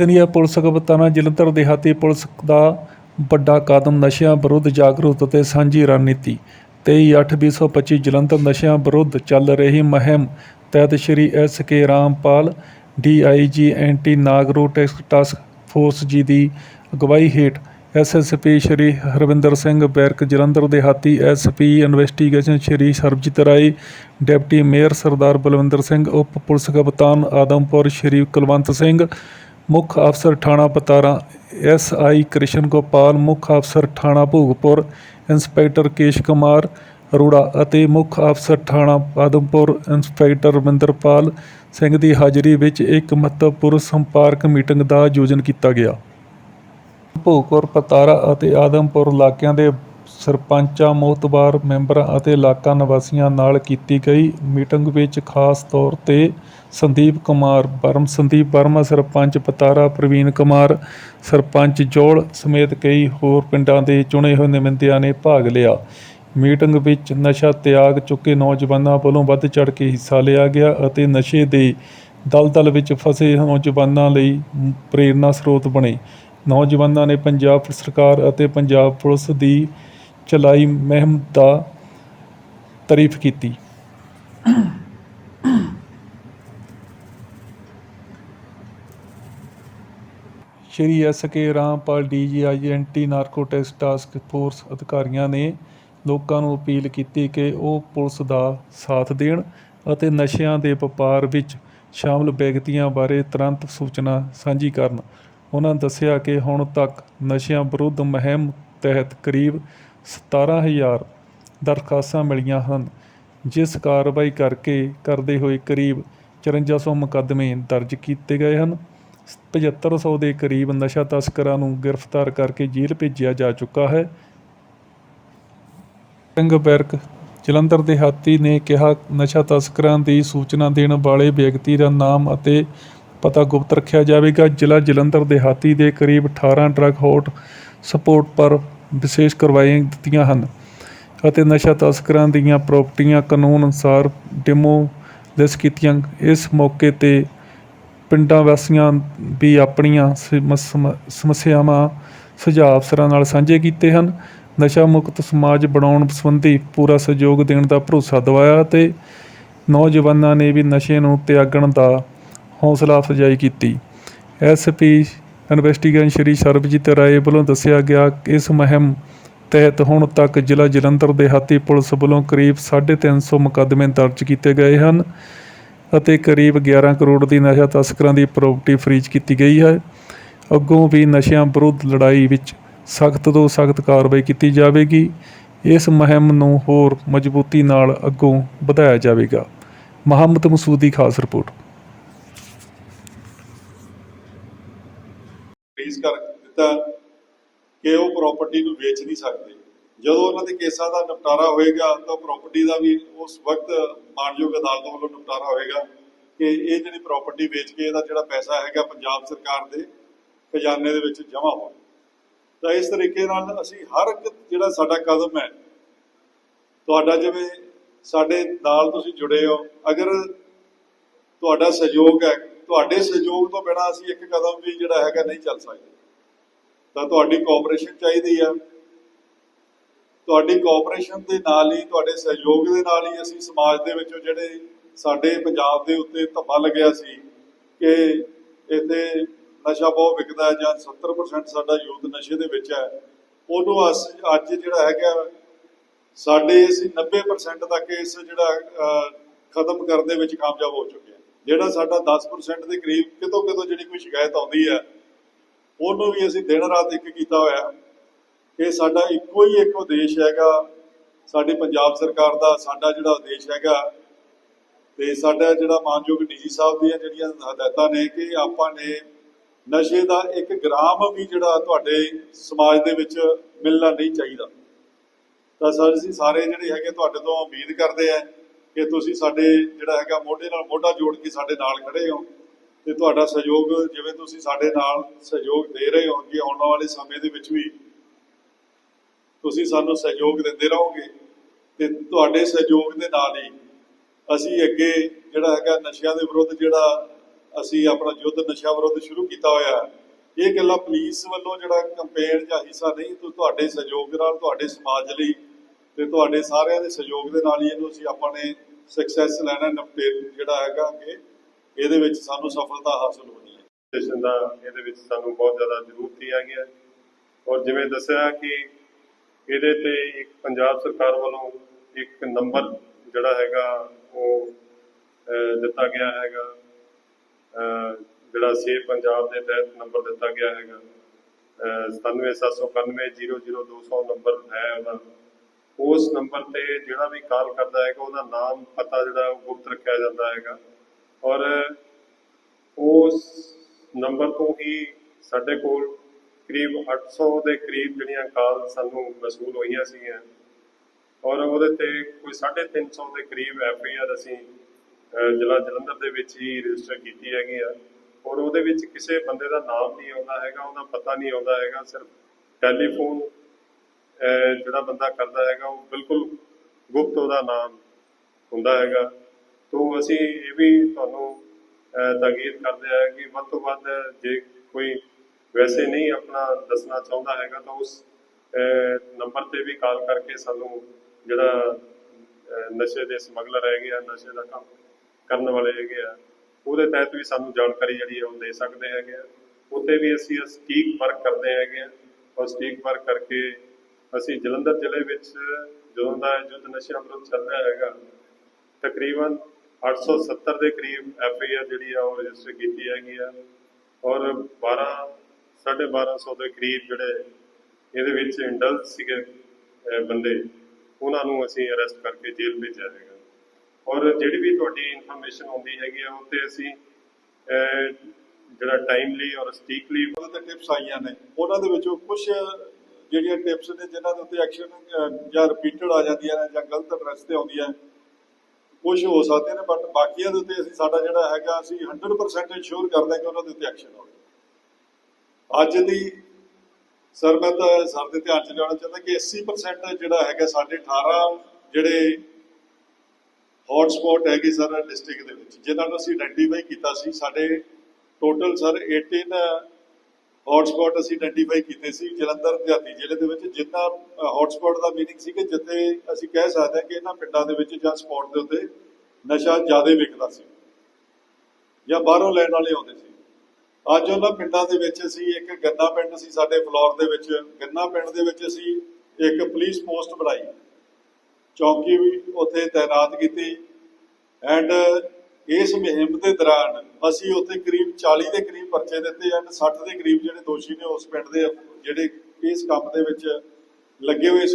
India police ਕਪਤਾਨਾ Jalandhar ਦਿਹਾਤੀ police ਦਾ ਵੱਡਾ ਕਦਮ ਨਸ਼ਿਆਂ ਵਿਰੁੱਧ ਜਾਗਰੂਕ ਅਤੇ ਸਾਂਝੀ ਰਣਨੀਤੀ। 23/8/2025 ਜਲੰਧਰ ਨਸ਼ਿਆਂ ਵਿਰੁੱਧ ਚੱਲ ਰਹੀ ਮੁਹਿੰਮ ਤਹਿਤ Shri S K Rampal DIG anti ਨਾਗਰੋ task force ji ਦੀ ਅਗਵਾਈ ਹੇਠ ਐਸਐਸਪੀ ਸ਼੍ਰੀ ਹਰਵਿੰਦਰ ਸਿੰਘ ਬੈਰਕ, ਜਲੰਧਰ ਦਿਹਾਤੀ SP investigation Shri Sarabjit Rai, deputy mayor Sardar Balwinder Singh, ਉਪ ਪੁਲਿਸ ਕਪਤਾਨ ਆਦਮਪੁਰ ਸ਼੍ਰੀ ਕੁਲਵੰਤ ਸਿੰਘ ਮੁੱਖ ਅਫਸਰ ਥਾਣਾ ਪਤਾਰਾ, ਐਸ ਆਈ ਕ੍ਰਿਸ਼ਨ ਗੋਪਾਲ ਮੁੱਖ ਅਫਸਰ ਥਾਣਾ ਭੋਗਪੁਰ, ਇੰਸਪੈਕਟਰ ਕੇਸ਼ ਕੁਮਾਰ ਅਰੋੜਾ ਅਤੇ ਮੁੱਖ ਅਫਸਰ ਥਾਣਾ ਆਦਮਪੁਰ ਇੰਸਪੈਕਟਰ ਰਵਿੰਦਰਪਾਲ ਸਿੰਘ ਦੀ ਹਾਜ਼ਰੀ ਵਿੱਚ ਇੱਕ ਮਹੱਤਵਪੂਰਨ ਸੰਪਰਕ ਮੀਟਿੰਗ ਦਾ ਆਯੋਜਨ ਕੀਤਾ ਗਿਆ। ਭੋਗਪੁਰ, ਪਤਾਰਾ ਅਤੇ ਆਦਮਪੁਰ ਇਲਾਕਿਆਂ ਦੇ ਸਰਪੰਚਾਂ, ਮੋਤਬਾਰ ਮੈਂਬਰਾਂ ਅਤੇ ਇਲਾਕਾ ਨਿਵਾਸੀਆਂ ਨਾਲ ਕੀਤੀ ਗਈ ਮੀਟਿੰਗ ਵਿੱਚ ਖਾਸ ਤੌਰ ਤੇ ਸੰਦੀਪ ਕੁਮਾਰ ਬਰਮ, ਸੰਦੀਪ ਵਰਮਾ ਸਰਪੰਚ ਪਤਾਰਾ ਪ੍ਰਵੀਨ ਕੁਮਾਰ, ਸਰਪੰਚ ਜੋਲ ਸਮੇਤ ਕਈ ਹੋਰ ਪਿੰਡਾਂ ਦੇ ਚੁਣੇ ਹੋਏ ਨੁਮਾਇੰਦਿਆਂ ਨੇ ਭਾਗ ਲਿਆ। ਮੀਟਿੰਗ ਵਿੱਚ ਨਸ਼ਾ ਤਿਆਗ ਚੁੱਕੇ ਨੌਜਵਾਨਾਂ ਵੱਲੋਂ ਵੱਧ ਚੜ੍ਹ ਕੇ ਹਿੱਸਾ ਲਿਆ ਗਿਆ ਅਤੇ ਨਸ਼ੇ ਦੇ ਦਲਦਲ ਵਿੱਚ ਫਸੇ ਨੌਜਵਾਨਾਂ ਲਈ ਪ੍ਰੇਰਨਾ ਸਰੋਤ ਬਣੇ। ਨੌਜਵਾਨਾਂ ਨੇ ਪੰਜਾਬ ਸਰਕਾਰ ਅਤੇ ਪੰਜਾਬ ਪੁਲਿਸ ਦੀ ਚਲਾਈ ਮੁਹਿੰਮ ਦਾ ਤਾਰੀਫ ਕੀਤੀ। Shri S K Rampal DGI anti narcotics task force ਅਧਿਕਾਰੀਆਂ ਨੇ ਲੋਕਾਂ ਨੂੰ ਅਪੀਲ ਕੀਤੀ ਕਿ ਉਹ ਪੁਲਿਸ ਦਾ ਸਾਥ ਦੇਣ ਅਤੇ ਨਸ਼ਿਆਂ ਦੇ ਵਪਾਰ ਵਿੱਚ ਸ਼ਾਮਲ ਵਿਅਕਤੀਆਂ ਬਾਰੇ ਤੁਰੰਤ ਸੂਚਨਾ ਸਾਂਝੀ ਕਰਨ। ਉਹਨਾਂ ਦੱਸਿਆ ਕਿ ਹੁਣ ਤੱਕ ਨਸ਼ਿਆਂ ਵਿਰੁੱਧ ਮੁਹਿੰਮ ਤਹਿਤ ਕਰੀਬ 17000 ਦਰਖਾਸਤਾਂ ਮਿਲੀਆਂ ਹਨ, ਜਿਸ ਕਾਰਵਾਈ ਕਰਕੇ ਕਰਦੇ ਹੋਏ ਕਰੀਬ 5400 ਮੁਕੱਦਮੇ ਦਰਜ ਕੀਤੇ ਗਏ ਹਨ। 7500 ਦੇ ਕਰੀਬ ਨਸ਼ਾ ਤਸਕਰਾਂ ਨੂੰ ਗ੍ਰਿਫਤਾਰ ਕਰਕੇ ਜੇਲ੍ਹ ਭੇਜਿਆ ਜਾ ਚੁੱਕਾ ਹੈ। ਸਿੰਘ ਬੈਰਕ ਜਲੰਧਰ ਦੇ ਹਾਤੀ ਨੇ ਕਿਹਾ, ਨਸ਼ਾ ਤਸਕਰਾਂ ਦੀ ਸੂਚਨਾ ਦੇਣ ਵਾਲੇ ਵਿਅਕਤੀ ਦਾ ਨਾਮ ਅਤੇ ਪਤਾ ਗੁਪਤ ਰੱਖਿਆ ਜਾਵੇਗਾ। ਜ਼ਿਲ੍ਹਾ ਜਲੰਧਰ ਦੇ ਹਾਤੀ ਦੇ ਕਰੀਬ 18 ਡਰੱਗ ਹੌਟ ਸਪੋਰਟ ਪਰ ਵਿਸ਼ੇਸ਼ ਕਰਵਾਈਆਂ ਦਿੱਤੀਆਂ ਹਨ ਅਤੇ ਨਸ਼ਾ ਤਸਕਰਾਂ ਦੀਆਂ ਪ੍ਰਾਪਰਟੀਆਂ ਕਾਨੂੰਨ ਅਨੁਸਾਰ ਡਿਮੋਲਿਸ਼ ਕੀਤੀਆਂ ਇਸ ਮੌਕੇ ਤੇ ਪਿੰਡਾਂ ਵਾਸੀਆਂ ਵੀ ਆਪਣੀਆਂ ਸਮ- ਸਮੱਸਿਆਵਾਂ ਸੁਝਾਅ ਅਫਸਰਾਂ ਨਾਲ ਸਾਂਝੇ ਕੀਤੇ ਹਨ। ਨਸ਼ਾ ਮੁਕਤ ਸਮਾਜ ਬਣਾਉਣ ਸੰਬੰਧੀ ਪੂਰਾ ਸਹਿਯੋਗ ਦੇਣ ਦਾ ਭਰੋਸਾ ਦਿਵਾਇਆ ਅਤੇ ਨੌਜਵਾਨਾਂ ਨੇ ਵੀ ਨਸ਼ੇ ਨੂੰ ਤਿਆਗਣ ਦਾ ਹੌਸਲਾ ਅਫਜ਼ਾਈ ਕੀਤੀ। ਐਸਪੀ ਇਨਵੈਸਟੀਗੇਸ਼ਨ ਸ਼੍ਰੀ ਸਰਬਜੀਤ ਰਾਏ ਵੱਲੋਂ ਦੱਸਿਆ ਗਿਆ ਕਿ ਇਸ ਮੁਹਿੰਮ ਤਹਿਤ ਹੁਣ ਤੱਕ ਜ਼ਿਲ੍ਹਾ ਜਲੰਧਰ ਦੇ ਹਾਤੀ ਪੁਲਿਸ ਵੱਲੋਂ ਕਰੀਬ 350 ਮੁਕੱਦਮੇ ਦਰਜ ਕੀਤੇ ਗਏ ਹਨ ਅਤੇ ਕਰੀਬ 11 ਕਰੋੜ ਦੀ ਨਸ਼ਾ ਤਸਕਰਾਂ ਦੀ ਪ੍ਰਾਪਰਟੀ ਫਰੀਜ਼ ਕੀਤੀ ਗਈ ਹੈ। ਅੱਗੋਂ ਵੀ ਨਸ਼ਿਆਂ ਵਿਰੁੱਧ ਲੜਾਈ ਵਿੱਚ ਸਖਤ ਤੋਂ ਸਖਤ ਕਾਰਵਾਈ ਕੀਤੀ ਜਾਵੇਗੀ। ਇਸ ਮੁਹਿੰਮ ਨੂੰ ਹੋਰ ਮਜ਼ਬੂਤੀ ਨਾਲ ਅੱਗੋਂ ਵਧਾਇਆ ਜਾਵੇਗਾ। ਮੁਹੰਮਦ ਮਸੂਦੀ ਖਾਸ ਰਿਪੋਰਟ। ਫ੍ਰੀਜ਼ ਕਰ ਦਿੱਤਾ ਕਿ ਉਹ ਪ੍ਰਾਪਰਟੀ ਨੂੰ ਵੇਚ ਨਹੀਂ ਸਕਦੇ। ਜਦੋਂ ਉਹਨਾਂ ਦੇ ਕੇਸਾਂ ਦਾ ਨਿਪਟਾਰਾ ਹੋਏਗਾ, ਤਾਂ ਪ੍ਰਾਪਰਟੀ ਦਾ ਵੀ ਉਸ ਵਕਤ ਮਾਨਯੋਗ ਅਦਾਲਤ ਵੱਲੋਂ ਨਿਪਟਾਰਾ ਹੋਏਗਾ ਕਿ ਇਹ ਜਿਹੜੀ ਪ੍ਰਾਪਰਟੀ ਵੇਚ ਕੇ ਇਹਦਾ ਜਿਹੜਾ ਪੈਸਾ ਹੈਗਾ ਪੰਜਾਬ ਸਰਕਾਰ ਦੇ ਖਜ਼ਾਨੇ ਦੇ ਵਿੱਚ ਜਮ੍ਹਾਂ ਹੋਵੇ ਤਾਂ ਇਸ ਤਰੀਕੇ ਨਾਲ ਅਸੀਂ ਹਰ ਇੱਕ ਜਿਹੜਾ ਸਾਡਾ ਕਦਮ ਹੈ, ਤੁਹਾਡਾ ਜਿਵੇਂ ਸਾਡੇ ਨਾਲ ਤੁਸੀਂ ਜੁੜੇ ਹੋ, ਅਗਰ ਤੁਹਾਡਾ ਸਹਿਯੋਗ ਹੈ ਤੁਹਾਡੇ ਸਹਿਯੋਗ ਤੋਂ ਬਿਨਾਂ ਅਸੀਂ ਇੱਕ ਕਦਮ ਵੀ ਜਿਹੜਾ ਹੈਗਾ ਨਹੀਂ ਚੱਲ ਸਕਦੇ। ਤਾਂ ਤੁਹਾਡੀ ਕੋਆਪਰੇਸ਼ਨ ਚਾਹੀਦੀ ਆ। ਤੁਹਾਡੀ ਕੋਆਪਰੇਸ਼ਨ ਦੇ ਨਾਲ ਹੀ, ਤੁਹਾਡੇ ਸਹਿਯੋਗ ਦੇ ਨਾਲ ਹੀ ਅਸੀਂ ਸਮਾਜ ਦੇ ਵਿੱਚੋਂ ਜਿਹੜੇ ਸਾਡੇ ਪੰਜਾਬ ਦੇ ਉੱਤੇ ਧੱਬਾ ਲੱਗਿਆ ਸੀ ਕਿ ਇੱਥੇ ਨਸ਼ਾ ਬਹੁਤ ਵਿਕਦਾ ਹੈ ਜਾਂ 70% ਸਾਡਾ ਯੂਥ ਨਸ਼ੇ ਦੇ ਵਿੱਚ ਹੈ, ਉਹਨੂੰ ਅਸ- ਅੱਜ ਜਿਹੜਾ ਹੈਗਾ ਸਾਡੇ ਅਸੀਂ 90% ਤੱਕ ਇਸ ਜਿਹੜਾ ਖਤਮ ਕਰਨ ਦੇ ਵਿੱਚ ਕਾਮਯਾਬ ਹੋ ਚੁੱਕੇ ਜਿਹੜਾ ਸਾਡਾ 10% ਦੇ ਕਰੀਬ ਕਿਤੋਂ ਕਿਤੋਂ ਜਿਹੜੀ ਕੋਈ ਸ਼ਿਕਾਇਤ ਆਉਂਦੀ ਹੈ, ਉਹਨੂੰ ਵੀ ਅਸੀਂ ਦਿਨ ਰਾਤ ਇੱਕ ਕੀਤਾ ਹੋਇਆ ਕਿ ਸਾਡਾ ਇੱਕੋ ਹੀ ਇੱਕ ਉਦੇਸ਼ ਹੈਗਾ, ਸਾਡੀ ਪੰਜਾਬ ਸਰਕਾਰ ਦਾ ਸਾਡਾ ਜਿਹੜਾ ਉਦੇਸ਼ ਹੈਗਾ ਤੇ ਸਾਡਾ ਜਿਹੜਾ ਮਾਨਯੋਗ ਡੀਜੀ ਸਾਹਿਬ ਦੀਆਂ ਜਿਹੜੀਆਂ ਹਦਾਇਤਾਂ ਨੇ ਕਿ ਆਪਾਂ ਨੇ ਨਸ਼ੇ ਦਾ ਇੱਕ ਗ੍ਰਾਮ ਵੀ ਜਿਹੜਾ ਤੁਹਾਡੇ ਸਮਾਜ ਦੇ ਵਿੱਚ ਮਿਲਣਾ ਨਹੀਂ ਚਾਹੀਦਾ। ਤਾਂ ਸਰ, ਅਸੀਂ ਸਾਰੇ ਜਿਹੜੇ ਹੈਗੇ ਤੁਹਾਡੇ ਤੋਂ ਉਮੀਦ ਕਰਦੇ ਆ ਕਿ ਤੁਸੀਂ ਸਾਡੇ ਜਿਹੜਾ ਹੈਗਾ ਮੋਢੇ ਨਾਲ ਮੋਢਾ ਜੋੜ ਕੇ ਸਾਡੇ ਨਾਲ ਖੜੇ ਹੋ ਤੇ ਤੁਹਾਡਾ ਸਹਿਯੋਗ ਜਿਵੇਂ ਤੁਸੀਂ ਸਾਡੇ ਨਾਲ ਸਹਿਯੋਗ ਦੇ ਰਹੇ ਹੋ ਕਿ ਆਉਣ ਵਾਲੇ ਸਮੇਂ ਦੇ ਵਿੱਚ ਵੀ, ਤੁਸੀਂ ਸਾਨੂੰ ਸਹਿਯੋਗ ਦਿੰਦੇ ਰਹੋਗੇ ਤੇ ਤੁਹਾਡੇ ਸਹਿਯੋਗ ਦੇ ਨਾਲ ਹੀ ਅਸੀਂ ਅੱਗੇ ਜਿਹੜਾ ਹੈਗਾ ਨਸ਼ਿਆਂ ਦੇ ਵਿਰੁੱਧ ਜਿਹੜਾ ਅਸੀਂ ਆਪਣਾ ਯੁੱਧ ਨਸ਼ਾ ਵਿਰੁੱਧ ਸ਼ੁਰੂ ਕੀਤਾ ਹੋਇਆ ਇਹ ਗੱਲਾਂ ਪੁਲਿਸ ਵੱਲੋਂ ਜਿਹੜਾ ਕੰਪੇਨ ਜਾਂ ਹਿੱਸਾ ਨਹੀਂ ਤੁਹਾਡੇ ਸਹਿਯੋਗ ਨਾਲ, ਤੁਹਾਡੇ ਸਮਾਜ ਲਈ ਤੇ ਤੁਹਾਡੇ ਸਾਰਿਆਂ ਦੇ ਸਹਿਯੋਗ ਦੇ ਨਾਲ ਹੀ ਇਹਨੂੰ ਅਸੀਂ ਆਪਾਂ ਨੇ ਸਕਸੈਸ ਲੈਣਾ ਨਪਟੇ ਜਿਹੜਾ ਹੈਗਾ ਕਿ ਇਹਦੇ ਵਿੱਚ ਸਾਨੂੰ ਸਫਲਤਾ ਹਾਸਲ ਹੋਣੀ ਹੈ। ਸਟੇਸ਼ਨ ਦਾ ਇਹਦੇ ਵਿੱਚ ਸਾਨੂੰ ਬਹੁਤ ਜ਼ਿਆਦਾ ਜ਼ਰੂਰਤ ਹੀ ਹੈਗੀ ਹੈ। ਔਰ ਜਿਵੇਂ ਦੱਸਿਆ ਕਿ ਇਹਦੇ ਤੇ ਇੱਕ ਪੰਜਾਬ ਸਰਕਾਰ ਵੱਲੋਂ ਇੱਕ ਨੰਬਰ ਜਿਹੜਾ ਹੈਗਾ ਉਹ ਦਿੱਤਾ ਗਿਆ ਹੈਗਾ। ਜਿਹੜਾ ਸੇਵ ਪੰਜਾਬ ਦੇ ਤਹਿਤ ਨੰਬਰ ਦਿੱਤਾ ਗਿਆ ਹੈਗਾ। ਅਹ, 9779900200 ਨੰਬਰ ਹੈ ਉਹਦਾ ਉਸ ਨੰਬਰ ਤੇ ਜਿਹੜਾ ਵੀ ਕਾਲ ਕਰਦਾ ਹੈਗਾ, ਉਹਦਾ ਨਾਮ, ਪਤਾ ਜਿਹੜਾ ਗੁਪਤ ਰੱਖਿਆ ਜਾਂਦਾ ਹੈਗਾ। ਔਰ ਉਸ ਨੰਬਰ ਤੋਂ ਹੀ ਸਾਡੇ ਕੋਲ ਕਰੀਬ 800 ਦੇ ਕਰੀਬ ਜਿਹੜੀਆਂ ਕਾਲ ਸਾਨੂੰ ਮਸੂਲ ਹੋਈਆਂ ਸੀਗੀਆਂ। ਔਰ ਉਹਦੇ ਤੇ ਕੋਈ 350 ਦੇ ਕਰੀਬ ਐਫ ਆਈ ਆਰ ਅਸੀਂ ਜ਼ਿਲ੍ਹਾ ਜਲੰਧਰ ਦੇ ਵਿੱਚ ਹੀ ਰਜਿਸਟਰ ਕੀਤੀ ਹੈਗੀ ਆ। ਔਰ ਉਹਦੇ ਵਿੱਚ ਕਿਸੇ ਬੰਦੇ ਦਾ ਨਾਮ ਨਹੀਂ ਆਉਂਦਾ ਹੈਗਾ, ਉਹਦਾ ਪਤਾ ਨਹੀਂ ਆਉਂਦਾ ਹੈਗਾ, ਸਿਰਫ ਟੈਲੀਫੋਨ ਜਿਹੜਾ ਬੰਦਾ ਕਰਦਾ ਹੈਗਾ ਉਹ ਬਿਲਕੁਲ ਗੁਪਤ ਉਹਦਾ ਨਾਮ ਹੁੰਦਾ ਹੈਗਾ। ਤੋਂ ਅਸੀਂ ਇਹ ਵੀ ਤੁਹਾਨੂੰ ਅਹ, ਤਾਕੀਦ ਕਰਦੇ ਆ ਕਿ ਵੱਧ ਤੋਂ ਵੱਧ ਜੇ ਕੋਈ ਵੈਸੇ ਨਹੀਂ ਆਪਣਾ ਦੱਸਣਾ ਚਾਹੁੰਦਾ ਹੈਗਾ ਤਾਂ ਉਸ ਨੰਬਰ ਤੇ ਵੀ ਕਾਲ ਕਰਕੇ ਸਾਨੂੰ ਜਿਹੜਾ ਨਸ਼ੇ ਦੇ ਸਮਗਲਰ ਹੈਗੇ ਆ ਨਸ਼ੇ ਦਾ ਕੰਮ ਕਰਨ ਵਾਲੇ ਹੈਗੇ ਆ ਉਹਦੇ ਤਹਿਤ ਵੀ ਸਾਨੂੰ ਜਾਣਕਾਰੀ ਜਿਹੜੀ ਹੈ ਉਹ ਦੇ ਸਕਦੇ ਹੈਗੇ ਆ। ਉੱਤੇ ਵੀ ਅਸੀਂ ਸਟੀਕ ਵਰਕ ਕਰਦੇ ਹੈਗੇ ਆ ਔਰ ਸਟੀਕ ਵਰਕ ਕਰਕੇ ਅਸੀਂ ਜਲੰਧਰ ਜ਼ਿਲ੍ਹੇ ਵਿੱਚ ਜਦੋਂ ਦਾ ਯੁੱਧ ਨਸ਼ਿਆਂ ਵਿਰੁੱਧ ਚੱਲ ਰਿਹਾ ਹੈਗਾ, ਤਕਰੀਬਨ 870 ਦੇ ਕਰੀਬ ਐਫ ਆਈ ਆਰ ਜਿਹੜੀ ਆ ਉਹ ਰਜਿਸਟਰ ਕੀਤੀ ਹੈਗੀ ਆ ਔਰ 12 1250 ਦੇ ਕਰੀਬ ਜਿਹੜੇ ਇਹਦੇ ਵਿੱਚ ਇੰਡਲ ਸੀਗੇ ਬੰਦੇ, ਉਹਨਾਂ ਨੂੰ ਅਸੀਂ ਅਰੈਸਟ ਕਰਕੇ ਜੇਲ੍ਹ ਭੇਜਿਆ ਹੈਗਾ। ਔਰ ਜਿਹੜੀ ਵੀ ਤੁਹਾਡੀ ਇਨਫੋਰਮੇਸ਼ਨ ਆਉਂਦੀ ਹੈਗੀ ਆ ਉਹ ਤੇ ਅਸੀਂ ਜਿਹੜਾ ਟਾਈਮਲੀ ਔਰ ਸਟੀਕਲੀ ਉਹਦੇ ਤੇ ਟਿਪਸ ਆਈਆਂ ਨੇ, ਉਹਨਾਂ ਦੇ ਵਿੱਚੋਂ ਕੁਝ ਜਿਹੜੀਆਂ ਟਿਪਸ ਨੇ ਜਿਨ੍ਹਾਂ ਦੇ ਉੱਤੇ ਐਕਸ਼ਨ ਜਾਂ ਰਿਪੀਟਡ ਆ ਜਾਂਦੀਆਂ ਨੇ, ਜਾਂ ਗਲਤ ਐਡਰੈਸ ਤੇ ਆਉਂਦੀਆਂ ਕੁਝ ਹੋ ਸਕਦੇ ਨੇ ਬਟ ਬਾਕੀਆਂ ਦੇ ਉੱਤੇ ਅਸੀਂ ਸਾਡਾ ਜਿਹੜਾ ਹੈਗਾ, ਅਸੀਂ 100% ਇਨਸ਼ੋਰ ਕਰਦੇ ਹਾਂ ਕਿ ਉਹਨਾਂ ਦੇ ਉੱਤੇ ਐਕਸ਼ਨ ਹੋਵੇ ਅੱਜ ਦੀ ਸਰ, ਮੈਂ ਤਾਂ ਸਰ ਦੇ ਧਿਆਨ ਚ ਲਿਆਉਣਾ ਚਾਹੁੰਦਾ ਕਿ 80% ਜਿਹੜਾ ਹੈਗਾ ਸਾਡੇ 18 ਜਿਹੜੇ ਹੌਟ ਹੈਗੇ ਸਰ ਡਿਸਟ੍ਰਿਕਟ ਦੇ ਵਿੱਚ, ਜਿਨ੍ਹਾਂ ਨੂੰ ਅਸੀਂ ਆਇਡੈਂਟੀਫਾਈ ਕੀਤਾ ਸੀ, ਸਾਡੇ ਟੋਟਲ ਸਰ 18 ਹੌਟ ਅਸੀਂ ਆਇਡੈਂਟੀਫਾਈ ਕੀਤੇ ਸੀ ਜਲੰਧਰ ਦਿਹਾਤੀ ਜ਼ਿਲ੍ਹੇ ਦੇ ਵਿੱਚ, ਜਿੰਨਾ ਹੌਟ ਦਾ ਮੀਨਿੰਗ ਸੀ ਕਿ ਜਿੱਥੇ ਅਸੀਂ ਕਹਿ ਸਕਦੇ ਹਾਂ ਕਿ ਇਹਨਾਂ ਪਿੰਡਾਂ ਦੇ ਵਿੱਚ ਜਾਂ ਸਪੌਟ ਦੇ ਉੱਤੇ ਨਸ਼ਾ ਜ਼ਿਆਦਾ ਵਿਕਦਾ ਸੀ ਜਾਂ ਬਾਹਰੋਂ ਲੈਣ ਵਾਲੇ ਆਉਂਦੇ ਸੀ। ਅੱਜ ਉਹਨਾਂ ਪਿੰਡਾਂ ਦੇ ਵਿੱਚ ਅਸੀਂ ਇੱਕ ਗੰਨਾ ਪਿੰਡ ਸੀ, ਸਾਡੇ ਫਲੋਰ ਦੇ ਵਿੱਚ। ਗੰਨਾ ਪਿੰਡ ਦੇ ਵਿੱਚ ਅਸੀਂ ਇੱਕ ਪੁਲਿਸ ਪੋਸਟ ਬਣਾਈ। ਚੌਕੀ ਵੀ ਉੱਥੇ ਤਾਇਨਾਤ ਕੀਤੀ। ਐਂਡ ਇਸ ਮੁਹਿੰਮ ਦੇ ਦੌਰਾਨ ਅਸੀਂ ਉੱਥੇ ਕਰੀਬ 40 ਦੇ ਕਰੀਬ ਪਰਚੇ ਦਿੱਤੇ ਐਂਡ 60 ਦੇ ਕਰੀਬ ਜਿਹੜੇ ਦੋਸ਼ੀ ਨੇ ਉਸ ਪਿੰਡ ਦੇ ਜਿਹੜੇ ਇਸ ਕੰਮ ਦੇ ਵਿੱਚ ਲੱਗੇ ਹੋਏ ਸੀ।